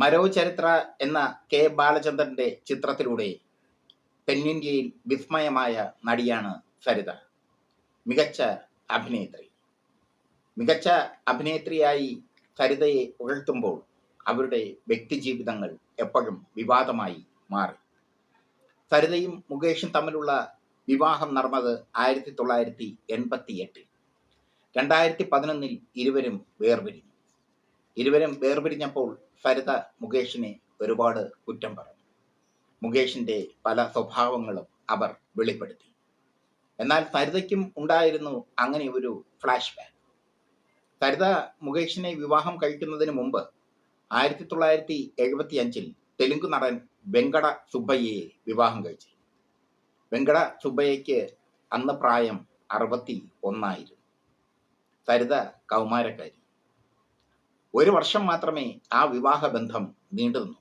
മരോ ചരിത്ര എന്ന കെ ബാലചന്ദ്രന്റെ ചിത്രത്തിലൂടെ തെന്നിന്ത്യയിൽ വിസ്മയമായ നടിയാണ് സരിത. മികച്ച അഭിനേത്രി. മികച്ച അഭിനേത്രിയായി സരിതയെ ഉയർത്തുമ്പോൾ അവരുടെ വ്യക്തിജീവിതങ്ങൾ എപ്പോഴും വിവാദമായി മാറി. സരിതയും മുകേഷും തമ്മിലുള്ള വിവാഹം നടന്നത് ആയിരത്തി തൊള്ളായിരത്തി എൺപത്തി എട്ടിൽ രണ്ടായിരത്തി പതിനൊന്നിൽ ഇരുവരും വേർപിരിഞ്ഞു. ഇരുവരും വേർപിരിഞ്ഞപ്പോൾ സരിത മുകേഷിനെ ഒരുപാട് കുറ്റം പറഞ്ഞു. മുകേഷിന്റെ പല സ്വഭാവങ്ങളും അവർ വെളിപ്പെടുത്തി. എന്നാൽ സരിതയ്ക്കും ഉണ്ടായിരുന്നു അങ്ങനെ ഒരു ഫ്ലാഷ് ബാക്ക്. സരിത മുകേഷിനെ വിവാഹം കഴിക്കുന്നതിന് മുമ്പ് ആയിരത്തി തൊള്ളായിരത്തി എഴുപത്തി അഞ്ചിൽ തെലുങ്ക് നടൻ വെങ്കട സുബ്ബയ്യയെ വിവാഹം കഴിച്ചു. വെങ്കട സുബ്ബയ്യയ്ക്ക് അന്ന് പ്രായം അറുപത്തി ഒന്നായിരുന്നു സരിത കൗമാരക്കാരി. ഒരു വർഷം മാത്രമേ ആ വിവാഹ ബന്ധം നീണ്ടു നിന്നു.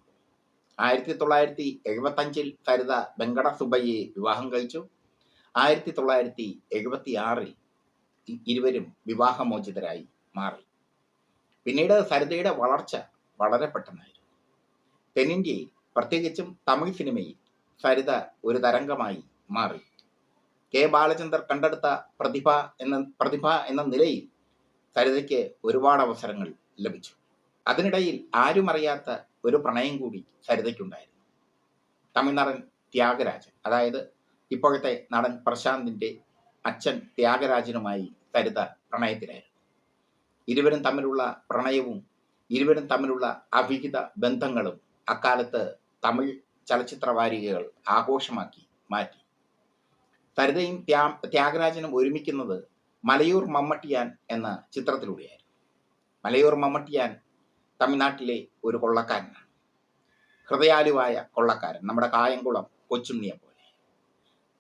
ആയിരത്തി തൊള്ളായിരത്തി എഴുപത്തി അഞ്ചിൽ സരിത വെങ്കട സുബയ്യെ വിവാഹം കഴിച്ചു. ആയിരത്തി തൊള്ളായിരത്തി എഴുപത്തി ആറിൽ ഇരുവരും വിവാഹമോചിതരായി മാറി. പിന്നീട് സരിതയുടെ വളർച്ച വളരെ പെട്ടെന്നായിരുന്നു. തെന്നിന്ത്യയിൽ പ്രത്യേകിച്ചും തമിഴ് സിനിമയിൽ സരിത ഒരു തരംഗമായി മാറി. കെ ബാലചന്ദർ കണ്ടെടുത്ത പ്രതിഭ എന്ന പ്രതിഭ എന്ന നിലയിൽ സരിതയ്ക്ക് ഒരുപാട് അവസരങ്ങൾ ലഭിച്ചു. അതിനിടയിൽ ആരും അറിയാത്ത ഒരു പ്രണയം കൂടി സരിതയ്ക്കുണ്ടായിരുന്നു. തമിഴ്നാടൻ ത്യാഗരാജൻ അതായത് ഇപ്പോഴത്തെ നടൻ പ്രശാന്തിന്റെ അച്ഛൻ ത്യാഗരാജനുമായി സരിത പ്രണയത്തിലായിരുന്നു. ഇരുവരും തമ്മിലുള്ള പ്രണയവും ഇരുവരും തമ്മിലുള്ള അവിഹിത ബന്ധങ്ങളും അക്കാലത്ത് തമിഴ് ചലച്ചിത്ര വാരികകൾ ആഘോഷമാക്കി മാറ്റി. സരിതയും ത്യാ ത്യാഗരാജനും ഒരുമിക്കുന്നത് മലയൂർ മമ്മട്ടിയാൻ എന്ന ചിത്രത്തിലൂടെയായിരുന്നു. മലയൂർ മമ്മട്ടിയാൻ തമിഴ്നാട്ടിലെ ഒരു കൊള്ളക്കാരനാണ്. ഹൃദയാലുവായ കൊള്ളക്കാരൻ. നമ്മുടെ കായംകുളം കൊച്ചുണ്ണിയെ പോലെ.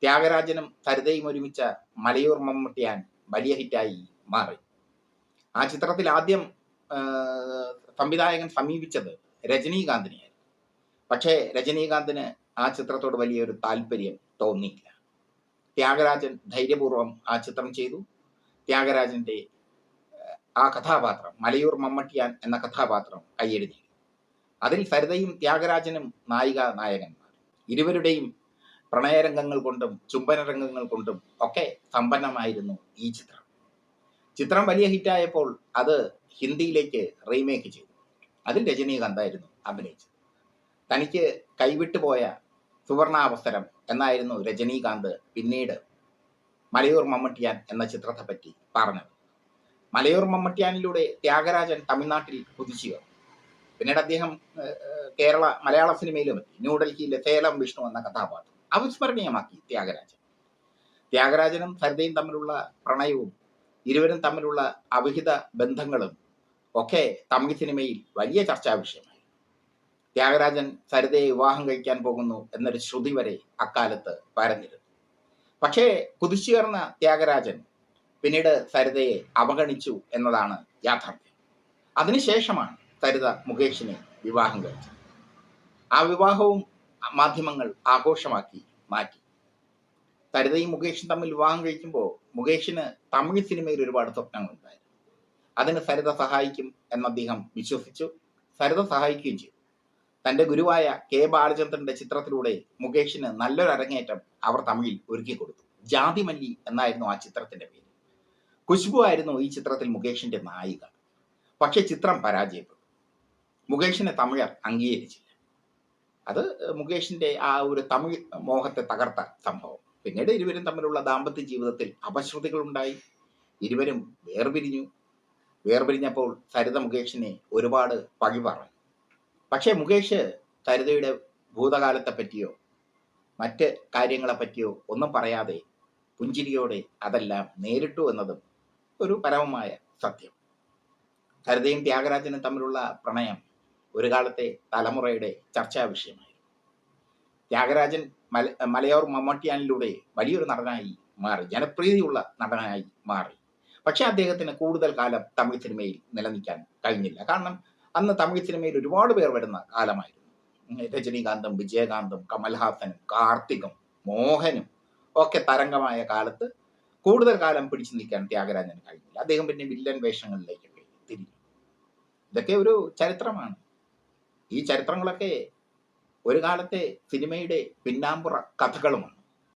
ത്യാഗരാജനും സരിതയും ഒരുമിച്ച മലയൂർ മമ്മട്ടിയാൻ വലിയ ഹിറ്റായി മാറി. ആ ചിത്രത്തിൽ ആദ്യം സംവിധായകൻ സമീപിച്ചത് രജനീകാന്തിനെയായിരുന്നു. പക്ഷേ രജനീകാന്തിന് ആ ചിത്രത്തോട് വലിയൊരു താല്പര്യം തോന്നിയില്ല. ത്യാഗരാജൻ ധൈര്യപൂർവം ആ ചിത്രം ചെയ്തു. ത്യാഗരാജന്റെ ആ കഥാപാത്രം മലയൂർ മമ്മട്ടിയാൻ എന്ന കഥാപാത്രം കൈയെഴുതി അതിൽ സരിതയും ത്യാഗരാജനും നായിക നായകന്മാർ. ഇരുവരുടെയും പ്രണയരംഗങ്ങൾ കൊണ്ടും ചുംബന രംഗങ്ങൾ കൊണ്ടും ഒക്കെ സമ്പന്നമായിരുന്നു ഈ ചിത്രം. ചിത്രം വലിയ ഹിറ്റായപ്പോൾ അത് ഹിന്ദിയിലേക്ക് റീമേക്ക് ചെയ്തു. അതിൽ രജനീകാന്തായിരുന്നു അഭിനയിച്ചത്. തനിക്ക് കൈവിട്ടുപോയ സുവർണാവസരം എന്നായിരുന്നു രജനീകാന്ത് പിന്നീട് മലയൂർ മമ്മട്ടിയാൻ എന്ന ചിത്രത്തെ പറ്റി പറഞ്ഞത്. മലയൂർ മമ്മട്ടിയാനിലൂടെ ത്യാഗരാജൻ തമിഴ്നാട്ടിൽ കുതിച്ചു പിന്നീട് അദ്ദേഹം കേരള മലയാള സിനിമയിലും എത്തി. ന്യൂഡൽഹിയിലെ സേലം വിഷ്ണു എന്ന കഥാപാത്രം. അവിസ്മരണീയമാക്കി ത്യാഗരാജൻ. ത്യാഗരാജനും സരിതയും തമ്മിലുള്ള പ്രണയവും ഇരുവരും തമ്മിലുള്ള അവിഹിത ബന്ധങ്ങളും ഒക്കെ തമിഴ് സിനിമയിൽ വലിയ ചർച്ചാ വിഷയമായി ത്യാഗരാജൻ സരിതയെ വിവാഹം കഴിക്കാൻ പോകുന്നു എന്നൊരു ശ്രുതി വരെ അക്കാലത്ത് പരന്നിരുന്നു. പക്ഷേ കുതിച്ചുയർന്ന ത്യാഗരാജൻ പിന്നീട് സരിതയെ അവഗണിച്ചു എന്നതാണ് യാഥാർത്ഥ്യം. അതിനുശേഷമാണ് സരിത മുകേഷിനെ വിവാഹം കഴിച്ചത്. ആ വിവാഹവും മാധ്യമങ്ങൾ ആഘോഷമാക്കി മാറ്റി. സരിതയും മുകേഷും തമ്മിൽ വിവാഹം കഴിക്കുമ്പോൾ മുകേഷിന് തമിഴ് സിനിമയിൽ ഒരുപാട് സ്വപ്നങ്ങളുണ്ടായിരുന്നു അതിന് സരിത സഹായിക്കും എന്ന് അദ്ദേഹം വിശ്വസിച്ചു. സരിത സഹായിക്കുകയും ചെയ്തു. തന്റെ ഗുരുവായ കെ ബാലചന്ദ്രന്റെ ചിത്രത്തിലൂടെ മുകേഷിന് നല്ലൊരു അരങ്ങേറ്റം അവർ തമിഴിൽ ഒരുക്കി കൊടുത്തു ജാതിമല്ലി എന്നായിരുന്നു ആ ചിത്രത്തിന്റെ പേര്. ഖുശ്ബു ആയിരുന്നു ഈ ചിത്രത്തിൽ മുകേഷിന്റെ നായിക. പക്ഷെ ചിത്രം പരാജയപ്പെട്ടു. മുകേഷിനെ തമിഴർ അംഗീകരിച്ചില്ല. അത് മുകേഷിന്റെ ആ ഒരു തമിഴ് മോഹത്തെ തകർത്ത സംഭവം. പിന്നീട് ഇരുവരും തമ്മിലുള്ള ദാമ്പത്യ ജീവിതത്തിൽ അപശ്രുതികൾ ഉണ്ടായി ഇരുവരും വേർപിരിഞ്ഞു. വേർപിരിഞ്ഞപ്പോൾ സരിത മുകേഷിനെ ഒരുപാട് പഴി പറഞ്ഞു പക്ഷേ മുകേഷ് സരിതയുടെ ഭൂതകാലത്തെ പറ്റിയോ മറ്റ് കാര്യങ്ങളെ പറ്റിയോ ഒന്നും പറയാതെ പുഞ്ചിരിയോടെ അതെല്ലാം നേരിട്ടു എന്നതും ഒരു പരമമായ സത്യം. സരിതയും ത്യാഗരാജനും തമ്മിലുള്ള പ്രണയം ഒരു കാലത്തെ തലമുറയുടെ ചർച്ചാ വിഷയമായി ത്യാഗരാജൻ മല മലയോർ മമ്മട്ടിയാനിലൂടെ വലിയൊരു നടനായി മാറി ജനപ്രീതിയുള്ള നടനായി മാറി. പക്ഷെ അദ്ദേഹത്തിന് കൂടുതൽ കാലം തമിഴ് സിനിമയിൽ നിലനിൽക്കാൻ കഴിഞ്ഞില്ല. കാരണം അന്ന് തമിഴ് സിനിമയിൽ ഒരുപാട് പേർ വരുന്ന കാലമായിരുന്നു. രജനീകാന്തും വിജയകാന്തും കമൽഹാസനും കാർത്തികും മോഹനും ഒക്കെ തരംഗമായ കാലത്ത് കൂടുതൽ കാലം പിടിച്ചു നിൽക്കാൻ ത്യാഗരാജന് കഴിഞ്ഞില്ല. അദ്ദേഹം പിന്നെ വില്ലൻ വേഷങ്ങളിലേക്കൊക്കെ തിരിഞ്ഞു. ഇതൊക്കെ ഒരു ചരിത്രമാണ്. ഈ ചരിത്രങ്ങളൊക്കെ ഒരു കാലത്തെ സിനിമയുടെ പിന്നാമ്പുറ കഥകളുമാണ്.